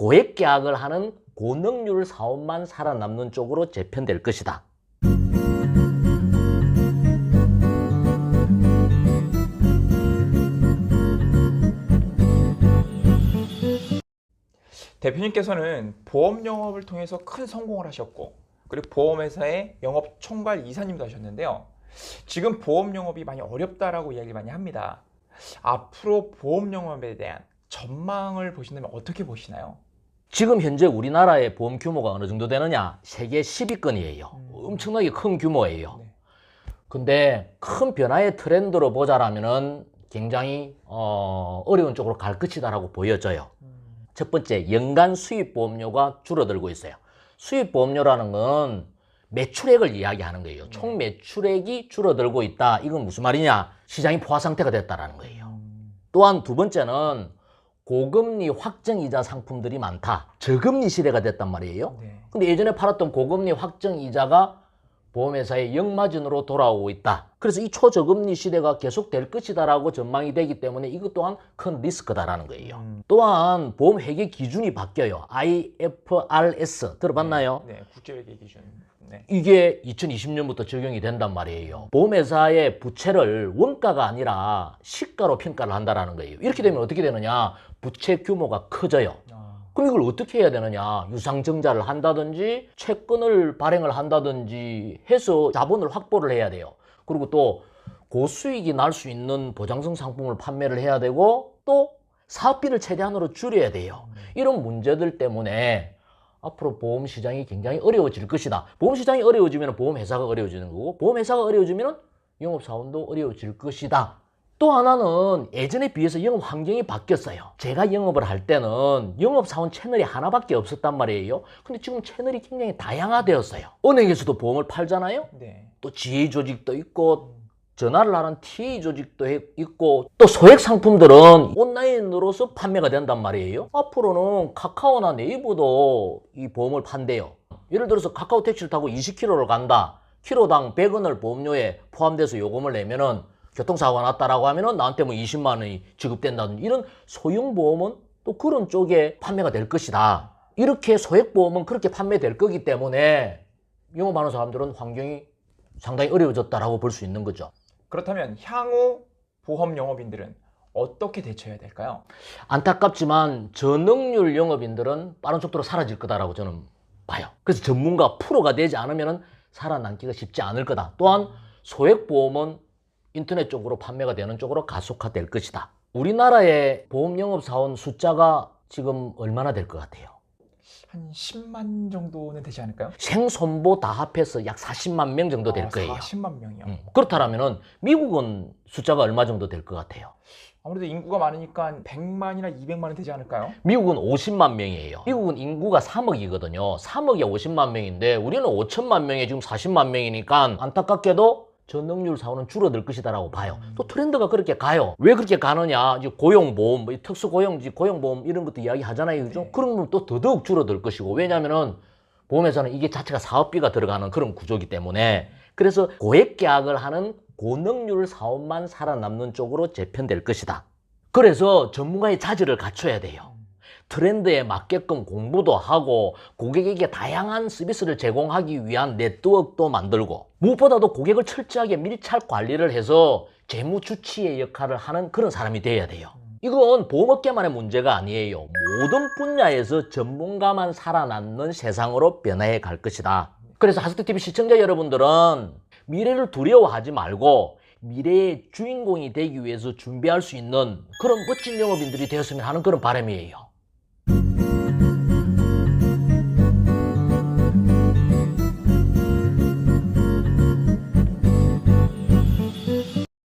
고액 계약을 하는 고능률 사업만 살아남는 쪽으로 재편될 것이다. 대표님께서는 보험 영업을 통해서 큰 성공을 하셨고 그리고 보험회사의 영업 총괄 이사님도 하셨는데요. 지금 보험 영업이 많이 어렵다라고 이야기 많이 합니다. 앞으로 보험 영업에 대한 전망을 보신다면 어떻게 보시나요? 지금 현재 우리나라의 보험 규모가 어느 정도 되느냐? 세계 10위권이에요. 음. 엄청나게 큰 규모예요. 네. 근데 큰 변화의 트렌드로 보자라면은 굉장히 어, 어려운 쪽으로 갈 것이다라고 보여져요. 첫 번째, 연간 수입 보험료가 줄어들고 있어요. 수입 보험료라는 건 매출액을 이야기하는 거예요. 네. 총 매출액이 줄어들고 있다. 이건 무슨 말이냐? 시장이 포화 상태가 됐다라는 거예요. 또한 두 번째는 고금리 확정이자 상품들이 많다. 저금리 시대가 됐단 말이에요. 네. 근데 예전에 팔았던 고금리 확정이자가 보험회사의 역마진으로 돌아오고 있다. 그래서 이 초저금리 시대가 계속될 것이다라고 전망이 되기 때문에 이것 또한 큰 리스크다라는 거예요. 음. 또한 보험 회계 기준이 바뀌어요. IFRS 들어봤나요? 네, 국제회계 기준. 네. 이게 2020년부터 적용이 된단 말이에요. 보험회사의 부채를 원가가 아니라 시가로 평가를 한다라는 거예요. 이렇게 되면 어떻게 되느냐? 부채 규모가 커져요. 아, 그럼 이걸 어떻게 해야 되느냐? 유상증자를 한다든지 채권을 발행을 한다든지 해서 자본을 확보를 해야 돼요. 그리고 또 고수익이 날 수 있는 보장성 상품을 판매를 해야 되고 또 사업비를 최대한으로 줄여야 돼요. 이런 문제들 때문에 앞으로 보험 시장이 굉장히 어려워질 것이다. 보험 시장이 어려워지면 보험 회사가 어려워지는 거고 보험 회사가 어려워지면 영업 사원도 어려워질 것이다. 또 하나는 예전에 비해서 영업 환경이 바뀌었어요. 제가 영업을 할 때는 영업 사원 채널이 하나밖에 없었단 말이에요. 근데 지금 채널이 굉장히 다양화되었어요. 은행에서도 보험을 팔잖아요. 네. 또 GA 조직도 있고 전화를 하는 TA 조직도 해- 있고 또 소액 상품들은 온라인으로서 판매가 된단 말이에요. 앞으로는 카카오나 네이버도 이 보험을 판대요. 예를 들어서 카카오 택시를 타고 20km를 간다. 키로당 100원을 보험료에 포함돼서 요금을 내면은 교통사고가 났다라고 하면은 나한테 뭐 20만 원이 지급된다든지 이런 소형 보험은 또 그런 쪽에 판매가 될 것이다. 이렇게 소액 보험은 그렇게 판매될 거기 때문에 영업하는 사람들은 환경이 상당히 어려워졌다라고 볼 수 있는 거죠. 그렇다면 향후 보험 영업인들은 어떻게 대처해야 될까요? 안타깝지만 저능률 영업인들은 빠른 속도로 사라질 거다라고 저는 봐요. 그래서 전문가 프로가 되지 않으면 살아남기가 쉽지 않을 거다. 또한 소액 보험은 인터넷 쪽으로 판매가 되는 쪽으로 가속화될 것이다. 우리나라의 보험 영업 사원 숫자가 지금 얼마나 될 것 같아요? 한 10만 정도는 되지 않을까요? 생손보 다 합해서 약 40만 명 정도 될 아, 거예요. 40만 명이요. 음, 그렇다면은 미국은 숫자가 얼마 정도 될 것 같아요? 아무래도 인구가 많으니까 100만이나 200만은 되지 않을까요? 미국은 50만 명이에요. 미국은 인구가 3억이거든요. 3억에 50만 명인데 우리는 5천만 명에 지금 40만 명이니까 안타깝게도 전능률 사원은 줄어들 것이다라고 봐요. 또 트렌드가 그렇게 가요. 왜 그렇게 가느냐? 이제 고용보험, 뭐 특수고용지, 고용보험 이런 것도 이야기하잖아요. 그죠? 네. 그러면 또 더더욱 줄어들 것이고 왜냐면은 보험회사는 이게 자체가 사업비가 들어가는 그런 구조기 때문에 그래서 고액 계약을 하는 고능률 사업만 살아남는 쪽으로 재편될 것이다. 그래서 전문가의 자질을 갖춰야 돼요. 트렌드에 맞게끔 공부도 하고 고객에게 다양한 서비스를 제공하기 위한 네트워크도 만들고 무엇보다도 고객을 철저하게 밀착 관리를 해서 재무 주치의 역할을 하는 그런 사람이 돼야 돼요. 이건 보험업계만의 문제가 아니에요. 모든 분야에서 전문가만 살아남는 세상으로 변화해 갈 것이다. 그래서 하스트TV 시청자 여러분들은 미래를 두려워하지 말고 미래의 주인공이 되기 위해서 준비할 수 있는 그런 멋진 영업인들이 되었으면 하는 그런 바람이에요.